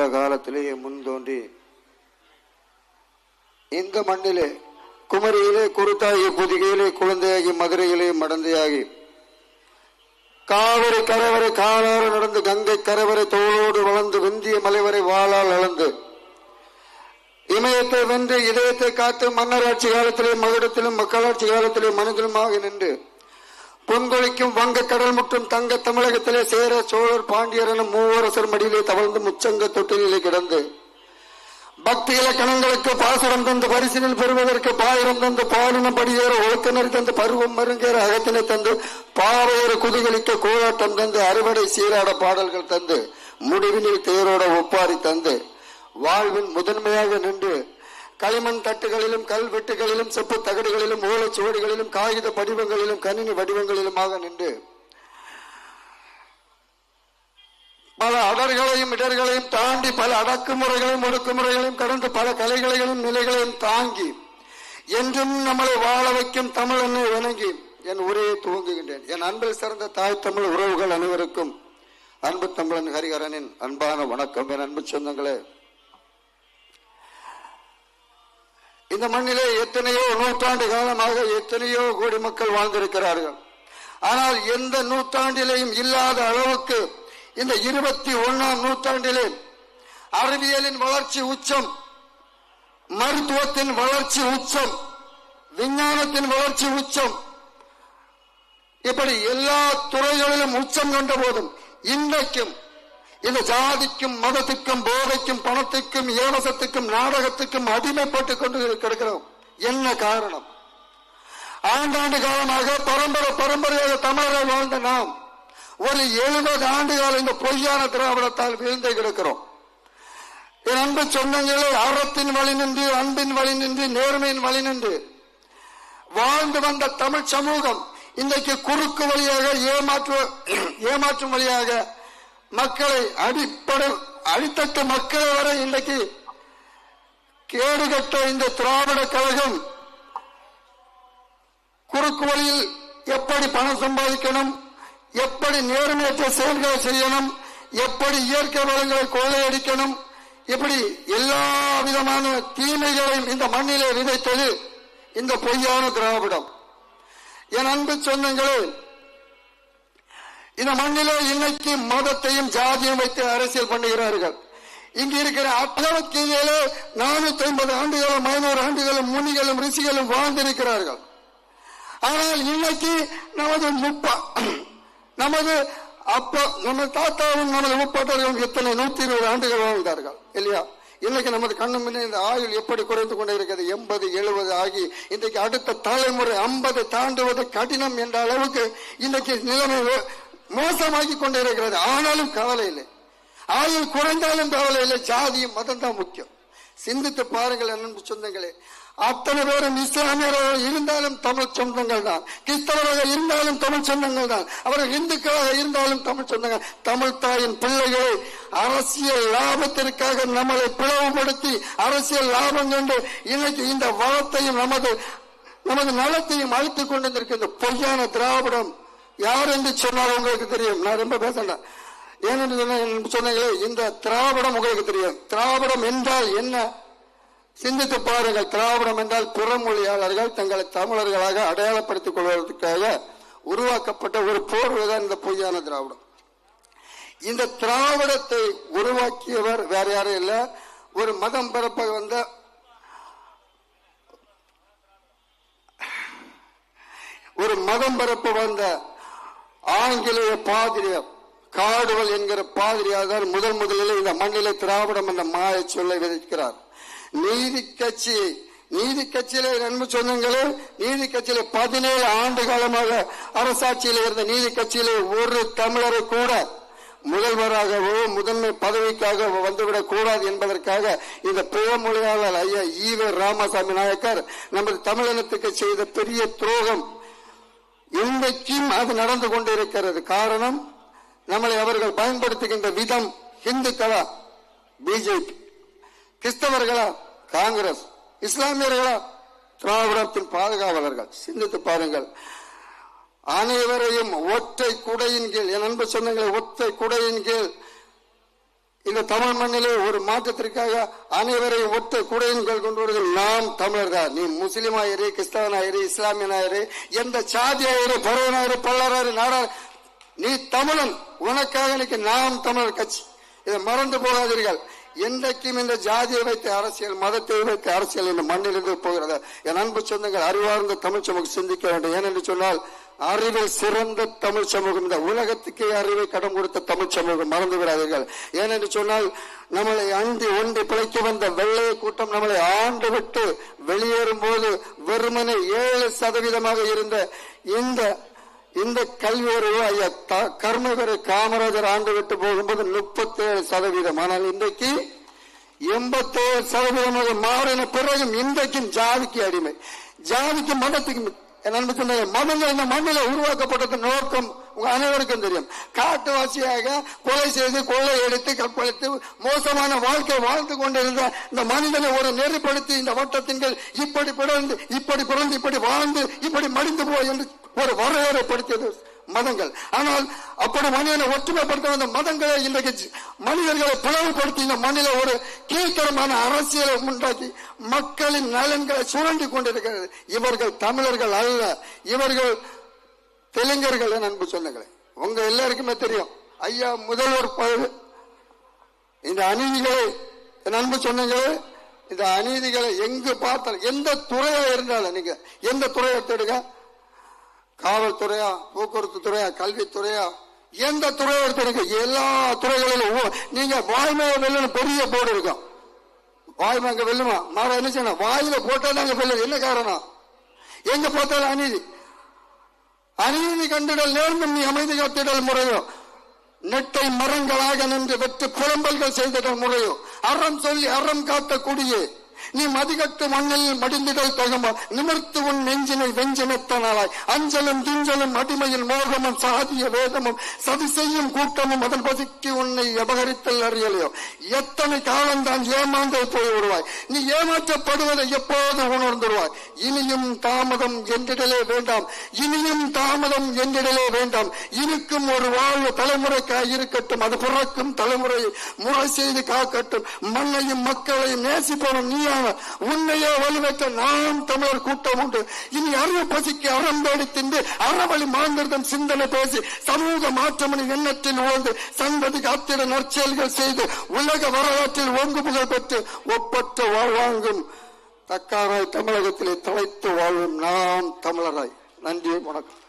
அந்த காலத்திலேயே முன் தோன்றி இந்த மண்ணிலே குமரியிலே குருத்தாகி புதுகையிலே குழந்தையாகி மதுரையிலே மடந்தையாகி காவிரி கரைவரை காலாறு நடந்து கங்கை கரைவரை தோளோடு வளர்ந்து வெந்திய மலைவரை வாளால் அளந்து இமயத்தை வென்று இதயத்தை காத்து மன்னராட்சி காலத்திலே மகுடத்திலும் மக்களாட்சி காலத்திலே மனதிலுமாக நின்று பொன்கொழிக்கும் வங்க கடல் தங்க தமிழகத்திலே சேர சோழர் பாண்டியர் என மூவரசர் மடியிலே தவழ்ந்து முச்சங்க தொட்டிலே கிடந்து. பக்தி இலக்கணங்களுக்கு பாசுரம் தந்து பரிசினில் பெறுவதற்கு பாயிரம் தந்து பாலினம் படியேற ஒழுக்கினர் தந்து பருவம் மருங்கேற அகத்தினை தந்து பாவையேற குதிகளிக்க கோலாட்டம் தந்து அறுவடை சீராட பாடல்கள் தந்து முடிவினில் தேரோட ஒப்பாரி தந்து வாழ்வின் முதன்மையாக நின்று களிமண் தட்டுகளிலும் கல்வெட்டுகளிலும் செப்பு தகடுகளிலும் ஓலைச்சுவடிகளிலும் காகித படிவங்களிலும் கணினி வடிவங்களிலுமாக நின்று பல அடர்களையும் இடர்களையும் தாண்டி பல அடக்குமுறைகளையும் ஒடுக்குமுறைகளையும் கடந்து பல கலைகளையும் நிலைகளையும் தாங்கி என்றும் நம்மளை வாழ வைக்கும் தமிழ் என்னை வணங்கி என் உரையை துவங்குகின்றேன். என் அன்பில் சிறந்த தாய் தமிழ் உறவுகள் அனைவருக்கும் அன்பு தமிழன் ஹரிஹரனின் அன்பான வணக்கம். என் அன்பு சொந்தங்களே இந்த மண்ணிலே எத்தனையோ நூற்றாண்டு காலமாக எத்தனையோ கோடி மக்கள் வாழ்ந்திருக்கிறார்கள். ஆனால் எந்த நூற்றாண்டிலேயும் இல்லாத அளவுக்கு இந்த இருபத்தி ஒன்னாம் நூற்றாண்டிலே அறிவியலின் வளர்ச்சி உச்சம் மருத்துவத்தின் வளர்ச்சி உச்சம் விஞ்ஞானத்தின் வளர்ச்சி உச்சம் இப்படி எல்லா துறைகளிலும் உச்சம் கண்ட போதும் இன்றைக்கும் இந்த ஜாதிக்கும் மதத்துக்கும் போதைக்கும் பணத்துக்கும் ஏவசத்துக்கும் நாடகத்துக்கும் அடிமைப்பட்டு கொண்டு கிடக்கிறோம். என்ன காரணம்? ஆண்டாண்டு காலமாக பரம்பரை பரம்பரையாக தமிழர்கள் வாழ்ந்த நாம் ஒரு எழுபது ஆண்டு காலம் இந்த பொய்யான திராவிடத்தால் வீழ்ந்து கிடக்கிறோம். என் அன்பு சொன்னங்களே அறத்தின் வழி நின்று அன்பின் வழி நின்று நேர்மையின் வழி நின்று வாழ்ந்து வந்த தமிழ் சமூகம் இன்றைக்கு குறுக்கு வழியாக ஏமாற்று ஏமாற்றும் வழியாக மக்களை அடிப்படை அடித்தட்டு மக்களை வரை இன்றைக்கு கேடுகட்ட இந்த திராவிட கழகம் குறுக்கு வழியில் எப்படி பணம் சம்பாதிக்கணும் எப்படி நேர்மையற்ற செயல்களை செய்யணும் எப்படி இயற்கை வளங்களை கொள்ளையடிக்கணும் இப்படி எல்லா விதமான தீமைகளையும் இந்த மண்ணிலே விதைத்தது இந்த பொய்யான திராவிடம். என் அன்பு சொந்தங்களே இந்த மண்ணிலே இன்னைக்கு மதத்தையும் ஜாதியும் வைத்து அரசியல் பண்ணுகிறார்கள். இங்கு இருக்கிற அட்டளவுக்கு நானூத்தி ஐம்பது ஆண்டுகளும் ஐநூறு ஆண்டுகளும் முனிகளும் ரிஷிகளும் வாழ்ந்திருக்கிறார்கள். ஆனால் இன்னைக்கு நமது முப்பா நமது அப்பா நம்ம தாத்தாவும் நமது முப்பாட்டர்களும் எத்தனை நூத்தி இருபது ஆண்டுகள் வாழ்ந்தார்கள் இல்லையா? இன்னைக்கு நமது கண்ணு முன்னே இந்த ஆயுள் எப்படி குறைந்து கொண்டே இருக்கிறது எண்பது எழுபது ஆகி இன்றைக்கு அடுத்த தலைமுறை ஐம்பது தாண்டுவது கடினம் என்ற அளவுக்கு இன்னைக்கு நிலைமை மோசமாகி கொண்டே இருக்கிறது ஆனாலும் கவலை இல்லை. ஆயுள் குறைந்தாலும் கவலை இல்லை. ஜாதியும் மதம் தான் முக்கியம். சிந்தித்து பாருங்கள் அன்பு சொந்தங்களே. அத்தனை பேரும் இஸ்லாமியராக இருந்தாலும் தமிழ் சொந்தங்கள் தான். கிறிஸ்தவராக இருந்தாலும் தமிழ் சொந்தங்கள் தான். அவர்கள் இந்துக்களாக இருந்தாலும் தமிழ் சொந்தங்கள். தமிழ் தாயின் பிள்ளைகளை அரசியல் லாபத்திற்காக நம்மளை பிளவுபடுத்தி அரசியல் லாபம் கண்டு இன்னைக்கு இந்த வளத்தையும் நமது நமது நலத்தையும் அழித்துக் கொண்டிருக்கிற இந்த பொய்யான திராவிடம் யார் என்று சொன்னால் உங்களுக்கு தெரியும். நான் ரொம்ப பேசல. ஏனென்று சொன்னீங்களே இந்த திராவிடம் உங்களுக்கு தெரியும். திராவிடம் என்றால் என்ன? சிந்தித்து பாருங்கள். திராவிடம் என்றால் புறமொழியாளர்கள் தங்களை தமிழர்களாக அடையாளப்படுத்திக் கொள்வதற்காக உருவாக்கப்பட்ட ஒரு போர்வைதான் இந்த பொய்யான திராவிடம். இந்த திராவிடத்தை உருவாக்கியவர் வேற யாரும் இல்லை. ஒரு மதம் பிறப்ப வந்த ஒரு மதம் பிறப்பு வந்த ஆங்கிலேய பாதிரியார் காடுவல் என்கிற பாதிரியார் தான் முதல் முதலில் இந்த மண்ணிலே திராவிடம் என்ற மாய சொல்லை விதைக்கிறார். நீதி கட்சி நீதி கட்சியில நன்மை சொந்தங்களே நீதி கட்சியில பதினேழு ஆண்டு காலமாக அரசாட்சியில் இருந்த நீதி கட்சியிலே ஒரு தமிழரை கூட முதல்வராகவோ முதன்மை பதவிக்காக வந்துவிடக் கூடாது என்பதற்காக இந்த புறமொழியாளர் ஐயா ஈவ ராமசாமி நாயக்கர் நமது தமிழினத்துக்கு செய்த பெரிய துரோகம். இன்றைக்கும் அது நடந்து கொண்டிருக்கிறது. காரணம் நம்மளை அவர்கள் பயன்படுத்துகின்ற விதம் ஹிந்துக்களா? பிஜேபி. கிறிஸ்தவர்களா? காங்கிரஸ். இஸ்லாமியர்களா? திராவிடத்தின் பாதுகாவலர்கள். சிந்தித்து பாருங்கள். அனைவரையும் ஒற்றை குடையின் கீழ் என் அன்பு சொந்தங்களை ஒற்றை குடையின் கீழ் இந்த தமிழ் மண்ணிலே ஒரு மாற்றத்திற்காக அனைவரையும் ஒட்டு குடையின்கள் கொண்டு நாம் தமிழர்தான். நீ முஸ்லிமாயிரு கிறிஸ்தவனாயிரு இஸ்லாமியனாயிரு எந்த சாதியாயிரு பறவனாயிரு பல்லராயிரு நாடா நீ தமிழன். உனக்காக இன்னைக்கு நாம் தமிழர் கட்சி. இதை மறந்து போகாதீர்கள். என்றைக்கும் இந்த ஜாதியை வைத்து அரசியல் மதத்தை வைத்து அரசியல் இந்த மண்ணிலிருந்து போகிறது. என் அன்பு சொந்தங்கள் அறிவார்ந்த தமிழ் சமக்கு சிந்திக்க வேண்டும். ஏனென்று சொன்னால் அறிவை சிறந்த தமிழ் சமூகம். இந்த உலகத்துக்கே அறிவை கடன் கொடுத்த தமிழ் சமூகம் மறந்து விடாதீர்கள் ஏனென்று சொன்னால் நம்மளை அண்டி ஒன்றி பிழைக்க வந்த வெள்ளைய கூட்டம் நம்மளை ஆண்டு விட்டு வெளியேறும் போது வெறுமனே ஏழு சதவீதமாக இருந்த இந்த இந்த கல்வி அறிவு ஐயா த- காமராஜர் ஆண்டு விட்டு போகும்போது முப்பத்தி ஏழு சதவீதம். ஆனால் இன்றைக்கு எண்பத்தேழு சதவீதமாக மாறின பிறகும் இன்றைக்கும் ஜாதிக்கு அடிமை. ஜாதிக்கு மதத்துக்கு என் அன்புக்குரிய சொன்ன இந்த மண்ணில் உருவாக்கப்பட்டது நோக்கம் உங்க அனைவருக்கும் தெரியும். காட்டுவாசியாக கொலை செய்து கொள்ளை எடுத்து கற்பழித்து மோசமான வாழ்க்கை வாழ்ந்து கொண்டிருந்த இந்த மனிதனை ஒரு நெறிப்படுத்தி இந்த வட்டத்தின்கள் இப்படி பிறந்து இப்படி பிறந்து இப்படி வாழ்ந்து இப்படி மடிந்து போய் என்று ஒரு வரையறைப்படுத்தியது மதங்கள். ஆனால் அப்படி மனிதனை ஒற்றுமைப்படுத்த வந்த மதங்களை இன்றைக்கு மனிதர்களை பிளவுபடுத்தி இந்த மண்ணில ஒரு கீழ்த்தரமான அரசியலை உண்டாக்கி மக்களின் நலன்களை சுரண்டி கொண்டிருக்கிறது. இவர்கள் தமிழர்கள் அல்ல. இவர்கள் தெலுங்கர்கள் அன்பு சொந்தங்களே. உங்க எல்லாருக்குமே தெரியும். ஐயா முதல்வர் பதவி. இந்த அநீதிகளை அன்பு சொன்னீங்களே இந்த அநீதிகளை எங்கு பார்த்தாலும் எந்த துறையா இருந்தாலும் நீங்க எந்த துறையை எடுத்துடுங்க காவல்துறையா போக்குவரத்து துறையா கல்வித்துறையா எந்த துறையை எடுத்துடுங்க எல்லா துறைகளிலும் ஓ- நீங்க வாய்மையை வெல்லணும் பெரிய போர்டு இருக்கும் வாய்மை அங்க வெல்லுமா? மாற என்ன செய்யணும்? வாயில போட்டா அங்க வெல்லும் என்ன காரணம்? எங்க பார்த்தாலும் அநீதி. அநீதி கண்டிடல் நேர்ந்தும் நீ அமைதி காத்திடல் முறையோ நெட்டை மரங்களாக நின்று வெற்று புலம்பல்கள் செய்திடல் முறையோ அறம் சொல்லி அறம் காத்த குடியே நீ மதிகட்டு மண்ணில் மடிந்துகள் தகுமா? நிமிர்த்து உன் நெஞ்சினை வெஞ்சினத்தனாலாய் அஞ்சலும் துஞ்சலும் அடிமையில் மோகமும் சாதிய வேதமும் சதி செய்யும் கூட்டமும் அதன் பதுக்கி உன்னை அபகரித்தல் அறியலையோ? எத்தனை காலம்தான் ஏமாந்தே போய் விடுவாய் நீ ஏமாற்றப்படுவதை எப்போது உணர்ந்துடுவாய் இனியும் தாமதம் என்றிடலே வேண்டாம். இனியும் தாமதம் என்றிடலே வேண்டாம். இருக்கும் ஒரு வாழ்வு தலைமுறைக்காய் இருக்கட்டும். அது பிறக்கும் தலைமுறையை முறை செய்து காக்கட்டும். மண்ணையும் மக்களையும் நேசிப்பவன் நீ நீயான உன்னையே வலுவற்ற நாம் தமிழர் கூட்டம் உண்டு. இனி அறிவு பசிக்கு அறம் தின்று அறவழி மாந்திரதம் சிந்தனை பேசி சமூக மாற்றமணி எண்ணத்தில் உழந்து சந்ததி காத்திட நற்செயல்கள் செய்து உலக வரலாற்றில் ஒங்கு புகழ் பெற்று ஒப்பற்ற வாழ்வாங்கும். தக்காராய் தமிழகத்திலே தலைத்து வாழும் நாம் தமிழராய். நன்றி வணக்கம்.